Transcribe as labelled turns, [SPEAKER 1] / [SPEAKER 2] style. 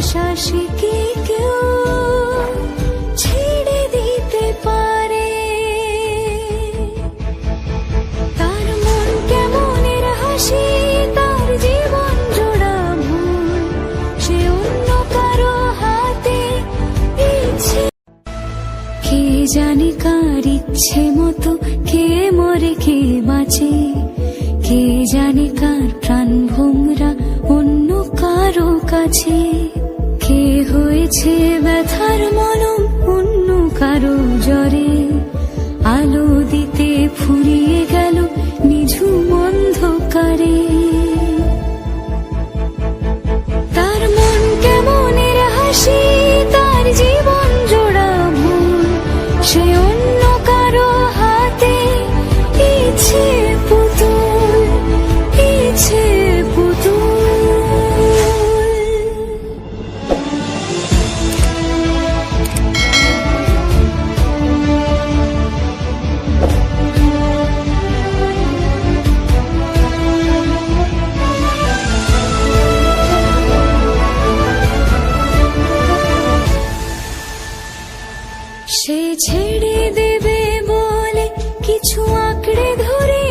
[SPEAKER 1] সে কি কেউ ছেড়ে দিতে পারে? তার মন কেমনের হাসি, তার জীবন জোড়া ভুল, সে অন্য কারও হাতে ইচ্ছে কে জানে কার ইচ্ছে মতো, কে মরে, কে বাঁচে? কে জানে কার প্রাণ ভোমরা অন্য কারও কাছে? হয়েছে